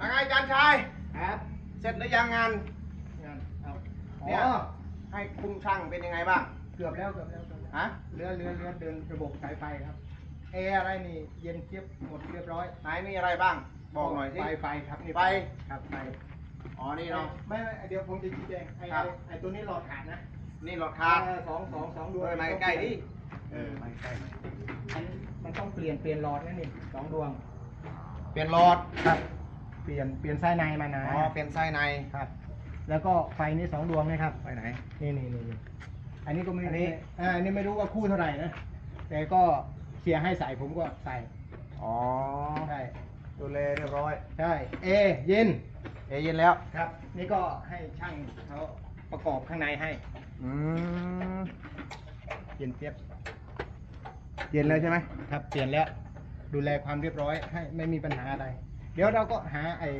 ยังไงจันชาย ครับ เสร็จหรือยังงานงานเอาเนี่ยอ๋อให้คุมช่างเป็นยังไงบ้าง เกือบแล้วเกือบแล้วเกือบแล้วฮะ เรือเรือเรือเดินระบบสายไฟครับแอร์อะไรนี่เย็นเจี๊ยบหมดเรียบร้อยไหนมีอะไรบ้าง บอกหน่อยสิ ไฟไฟครับนี่ไฟ ครับไฟอ๋อ นี่เนาะ ไม่ไม่เดี๋ยวผมจะชี้แจงไอ้ครับไอ้ตัวนี้หลอดขาดนะนี่หลอดคาร์ดเออสองสองสองดวงเออมาใกล้ๆดิเออมาใกล้มันมันต้องเปลี่ยนเปลี่ยนหลอดนะนี่สองดวงเปลี่ยนหลอด ครับเปลี่ยนเปลี่ยนไส้ในมานะอ๋อเปลี่ยนไส้ในครับ แล้วก็ไฟนี้สองดวงนะครับ ไปไหน นี่นี่นี่นี่อันนี้ก็ไม่อันนี้ อ่าอันนี้ไม่รู้ว่าคู่เท่าไหร่นะ แต่ก็เสียให้ใส่ผมก็ใส่อ๋อใช่ดูแลเรียบร้อยใช่เอเย็นเอเย็นแล้ว ครับ นี่ก็ให้ช่างเขาประกอบข้างในให้อืมเย็นเปียบเย็นแล้วใช่ไหมครับเปลี่ยนแล้ว ดูแลความเรียบร้อยให้ไม่มีปัญหาอะไรเดี๋ยวเราก็หาไอ้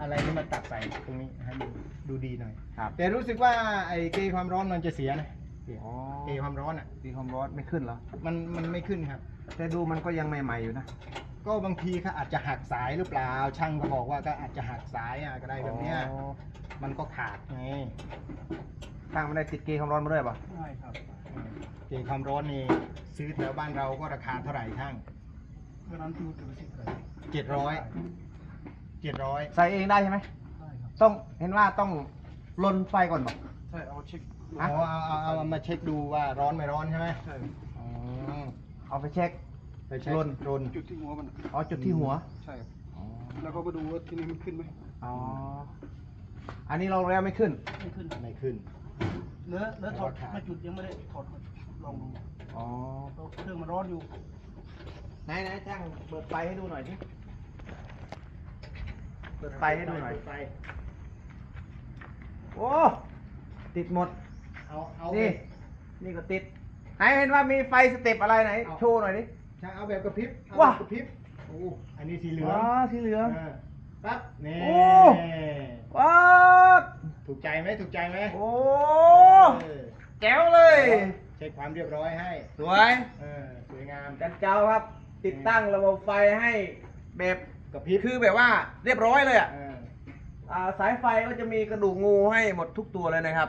อะไรที่มาตัดใส่ตรงนี้ให้ดูดูดีหน่อย ครับแต่รู้สึกว่าไอ้เกยความร้อนมันจะเสียนะอ๋อเกยความร้อนอะตีความร้อนไม่ขึ้นเหรอ มันมันไม่ขึ้นครับ แต่ดูมันก็ยังใหม่ๆอยู่นะ ก็บางทีเขาอาจจะหักสายหรือเปล่า ช่างก็บอกว่าก็อาจจะหักสายอะก็ได้แบบเนี้ยอ๋อมันก็ขาดไงช่างไม่ได้ติดเกยความร้อนมาด้วยป่ะใช่ครับ เกยความร้อนนี่ซื้อแถวบ้านเราก็ราคาเท่าไหร่ช่างเมื่อนั้นที่ถือสิบเลยเจ็ดร้อย เจ็ดร้อยใส่เองได้ใช่ไหมได้ครับต้องเห็นว่าต้องลนไฟก่อนบอก ใช่เอาเช็คอ๋อเอาเอาเอาเอามาเช็คดูว่าร้อนไม่ร้อนใช่ไหมใช่อ๋อเอาไปเช็ค ไปเช็ครน รนจุดที่หัวมันอ๋อจุดที่หัว ใช่ครับแล้วก็มาดูว่าที่นี่มันขึ้นไหมอ๋อ อันนี้เราแล้วไม่ขึ้น ไม่ขึ้นไม่ขึ้น เนื้อเนื้อถอดมาจุดยังไม่ได้ถอดลองดูอ๋อ เพราะเครื่องมันร้อนอยู่ ไหนไหนช่างเปิดไฟให้ดูหน่อยดิ เปิดไฟให้ดูหน่อยไฟโอ้ ติดหมด เอา เอานี่ นี่ก็ติด ไหนเห็นว่ามีไฟสเต็ปอะไรไหน โชว์หน่อยดิช่างเอาแบบกระพริบเอว้า แบบกระพริบโอ้อันนี้สีเหลืออ๋งอสีเหลือง เออปั๊บนี่โอ้ ว้าวถูกใจไหมถูกใจไหมโอ้ เออแจ๋วเลยเช็คความเรียบร้อยให้สวย เออสวยงาม จันเจ้าครับ ติดตั้งระบบไฟให้แบบ กระพริบคือแบบว่าเรียบร้อยเลยอะเอออ่าสายไฟก็จะมีกระดูกงูให้หมดทุกตัวเลยนะครับ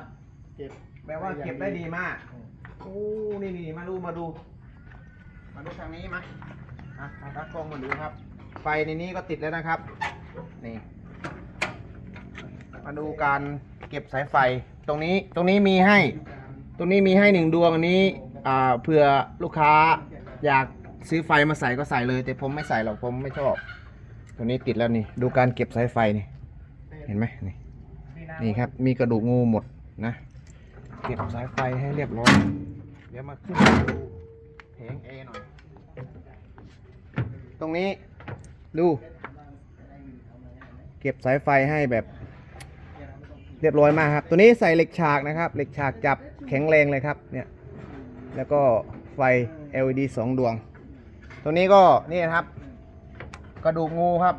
เก็บแปลว่าเก็บได้ดีมากอืมโอ้นี่นี่มาดูมาดู มาดูทางนี้มาอะเอาตากล้องมาดูครับ ไฟในนี้ก็ติดแล้วนะครับ นี่ มาดูการเก็บสายไฟ ตรงนี้ ตรงนี้มีให้ ตรงนี้มีให้หนึ่งดวงอันนี้ อ่า เผื่อลูกค้าอยากซื้อไฟมาใส่ก็ใส่เลย แต่ผมไม่ใส่หรอก ผมไม่ชอบ ตัวนี้ติดแล้วนี่ ดูการเก็บสายไฟนี่ เห็นไหมนี่ นี่ครับ มีกระดูกงูหมดนะ เก็บสายไฟให้เรียบร้อย เดี๋ยวมาขึ้นดูแผงเอหน่อย ตรงนี้ ดู เก็บสายไฟให้แบบ เรียบร้อยมากครับ ตัวนี้ใส่เหล็กฉากนะครับ เหล็กฉากจับแข็งแรงเลยครับ เนี่ย แล้วก็ไฟ LED สองดวง ตัวนี้ก็นี่นะครับ กระดูกงูครับ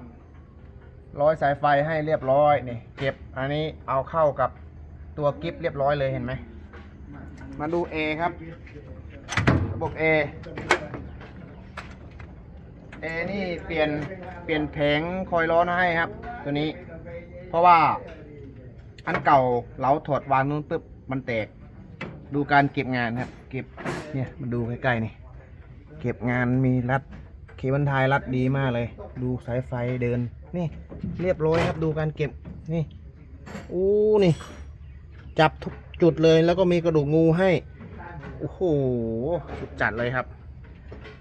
ร้อยสายไฟให้เรียบร้อยนี่เก็บอันนี้เอาเข้ากับตัวกิฟเรียบร้อยเลยเห็นไหม มาดู A ครับ ระบบ A A นี่เปลี่ยนเปลี่ยนแผงคอยล้อให้ครับ ตัวนี้ เพราะว่าอันเก่าเราถอดวางนู้นปุ๊บมันแตก ดูการเก็บงานครับ เก็บเนี่ยมาดูใกล้ๆนี่ เก็บงานมีรัด เคบิลไทยรัดดีมากเลย ดูสายไฟเดิน นี่ เรียบร้อยครับ ดูการเก็บ นี่อู้นี่ จับทุกจุดเลยแล้วก็มีกระดูกงูให้ โอ้โห สุดจัดเลยครับ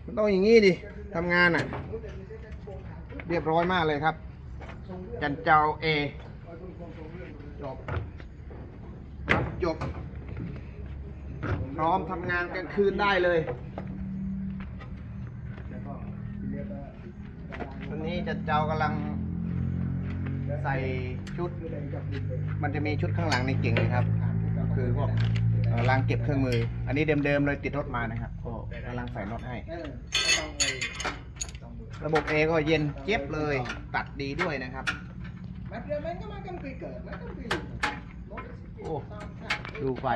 มันต้องอย่างงี้ดิทำงานอะ เรียบร้อยมากเลยครับ จันเจ้าเอจบรับจบ พร้อมทำงานกลางคืนได้เลย นี้จันเจ้ากำลังใส่ชุด มันจะมีชุดข้างหลังในเก่งเลยครับ คือพวกเอ่อรางเก็บเครื่องมือ อันนี้เดิมๆเลยติดรถมานะครับ ก็กำลังใส่น็อตให้ ระบบเอก็เย็นเจี๊ยบเลย ตัดดีด้วยนะครับดูไม่เกิดมันก็ไม่อยู่รถโอ้ดูไฟ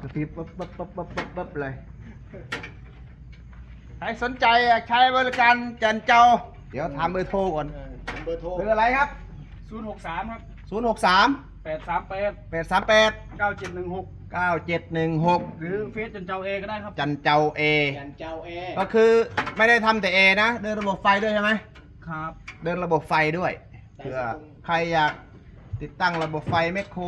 กระพริบปั๊บปั๊บปั๊บปั๊บปั๊บปั๊บเลย ใครสนใจอยากใช้บริการจันเจ้า เดี๋ยวถามเบอร์โทรก่อนเออเบอร์โทรเบอร์อะไรครับ0ศูนย์หกสามครับศูนย์หกสามแปดสามแปดแปดสามแปดเก้าเจ็ดหนึ่งหกเก้าเจ็ดหนึ่งหกหรือเฟซจันเจ้าเอก็ได้ครับ จันเจ้าเอยันเจ้าเอก็คือไม่ได้ทำแต่เอนะ เดินระบบไฟด้วยใช่ไหม ครับ เดินระบบไฟด้วยเผื่อใครอยากติดตั้งระบบไฟแมคโคร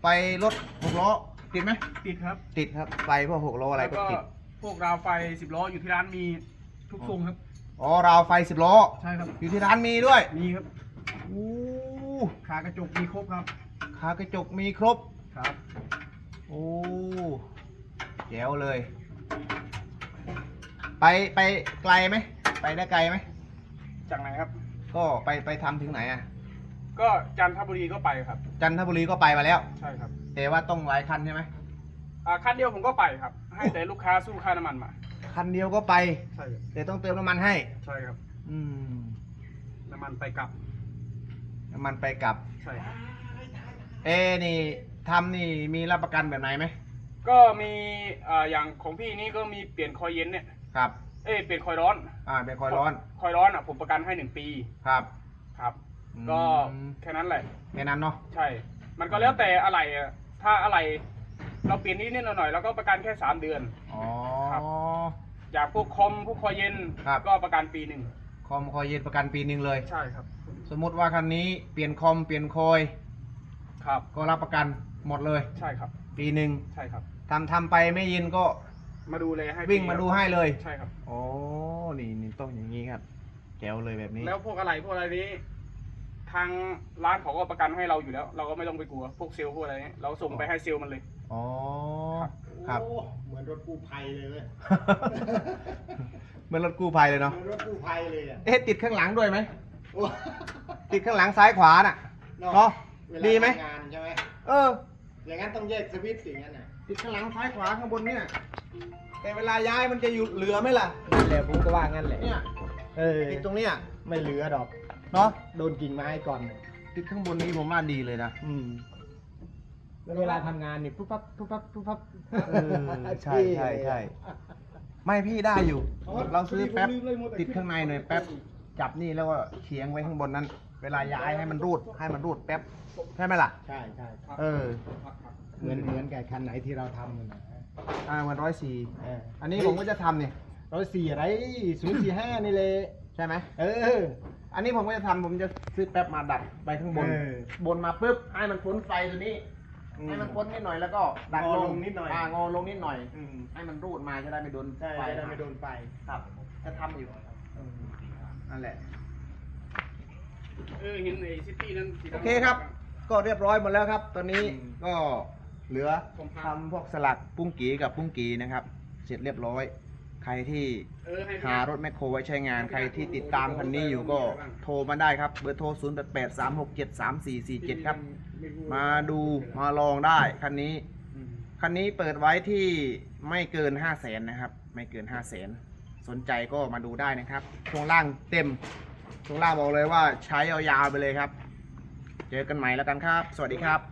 ไฟรถหกล้อติดไหม ติดครับติดครับ ไฟพวกหกล้ออะไรแล้วก็ก็ติด พวกราวไฟสิบล้ออยู่ที่ร้านมีทุกทรงครับ อ๋อราวไฟสิบล้อ ใช่ครับ อยู่ที่ร้านมีด้วยมีครับ อู้ขากระจกมีครบครับ ขากระจกมีครบ ครับ โอ้แจ๋วเลย ไปไปไกลไหม ไปได้ไกลไหม จากไหนครับ ก็ไปไปทำถึงไหนอะ ก็จันทบุรีก็ไปครับ จันทบุรีก็ไปมาแล้ว ใช่ครับแต่ว่าต้องหลายคันใช่ไหม อ่าคันเดียวผมก็ไปครับ ให้แต่ลูกค้าสู้ค่าน้ำมันมา คันเดียวก็ไป ใช่ครับแต่ต้องเติมน้ำมันให้ ใช่ครับอืมน้ำมันไปกลับ น้ำมันไปกลับ ใช่ครับ เอ้นี่ทำนี่มีรับประกันแบบไหนไหมก็มีอ่าอย่างของพี่นี่ก็มีเปลี่ยนคอยเย็นเนี่ย ครับ เอ้ยเปลี่ยนคอยร้อน อ่าเป็นคอยร้อนคอยร้อนอะผมประกันให้หนึ่งปี ครับครับอืมก็แค่นั้นแหละ แค่นั้นเนาะ ใช่ มันก็แล้วแต่อะไรอะถ้าอะไร เราเปลี่ยนนิดนิดหน่อยหน่อยๆเราก็ประกันแค่สามเดือน อ๋อ ครับ อย่างพวกคอมพวกคอยเย็นครับ ก็ประกันปีหนึ่งคอมคอยเย็นประกันปีหนึ่งเลย ใช่ครับ สมมุติว่าคันนี้เปลี่ยนคอมเปลี่ยนคอย ครับ ก็รับประกันหมดเลย ใช่ครับ ปีหนึ่งใช่ครับ ทำทำไปไม่ยินก็มาดูเลยให้วิ่งฟรีมาดูครับให้เลย ใช่ครับ โอ้นี่นี่ต้องอย่างนี้ครับแจ๋วเลยแบบนี้แล้วพวกอะไรพวกอะไรนี้ ทางร้านเขาก็ประกันให้เราอยู่แล้ว เราก็ไม่ต้องไปกลัว พวกเซลล์พวกอะไรนี้เราส่งไปให้เซลล์มันเลย อ๋อ ครับ โอ้เหมือนรถกู้ภัยเลยเว้ยเหมือนรถกู้ภัยเลยเนาะ เหมือนรถกู้ภัยเลยอะเอ๊ะติดข้างหลังด้วยไหม โอ้ติดข้างหลังซ้ายขวาน่ะ เนาะเวลาดีไหม ทำงานใช่ไหมเออ อย่างนั้นต้องแยกสวิตช์อย่างนั้นน่ะติดข้างหลังซ้ายขวาข้างบนเนี่ย แต่เวลาย้ายมันจะอยู่เหลือไหมล่ะ นั่นแหละผมก็ว่างั้นแหละเนี่ยเออติดตรงเนี้ยไม่เหลือดอก เนาะ โดนกิ่งไม้ก่อน ติดข้างบนนี้ผมว่าดีเลยนะ อืม แล้วเวลาทำงานนี่ปุ๊บปั๊บปุ๊บปั๊บปุ๊บปั๊บเออใช่ใช่ใช่ไม่พี่ได้อยู่ เราซื้อแป๊บติดข้างในหน่อยแป๊บจับนี่แล้วก็เฉียงไว้ข้างบนนั้น เวลาย้ายให้มันรูดให้มันรูดแป๊บใช่ไหมล่ะ ใช่ใช่เออ เหมือนเหมือนกับคันไหนที่เราทำกันนะอ่ามันร้อยสี่เอออันนี้ผมก็จะทำเนี่ย ร้อยสี่อะไรศูนย์สี่ห้านี่เลย ใช่ไหมเออ อันนี้ผมก็จะทำผมจะซื้อแป๊บมาดัดไปข้างบน เออ บนมาปุ๊บให้มันพ้นไฟตัวนี้ อืม ให้มันพ้นนิดหน่อยแล้วก็ดัดงอลลงงนิดหน่อยงอลงนิดหน่อย อืมให้มันรูดมาจะได้ไม่โดนใช่ไฟจะได้ไม่โดนไฟครับ จะทำอยู่นั่นแหละ เออเห็นไอ้ซิตี้นั้นสีดำ โอเคครับ ก็เรียบร้อยหมดแล้วครับ ตอนนี้อืม ก็เหลือผมพาทำพวกสลักปุ้งกีกับปุ้งกีนะครับ เสร็จเรียบร้อย ใครที่เออให้หารถแมคโครไว้ใช้งาน ใครที่ติดตามคันนี้อยู่ก็โทรมาได้ครับ เบอร์โทร 0 8 8 3 6 7 3 4 4 7 ครับ มาดูมาลองได้คันนี้อืมคันนี้เปิดไว้ที่ไม่เกิน 5 0 0แสนนะครับ ไม่เกิน 5 0 0แสนสนใจก็มาดูได้นะครับช่วงล่างเต็มช่วงล่างบอกเลยว่าใช้ยาวๆไปเลยครับ เจอกันใหม่แล้วกันครับ สวัสดีครับ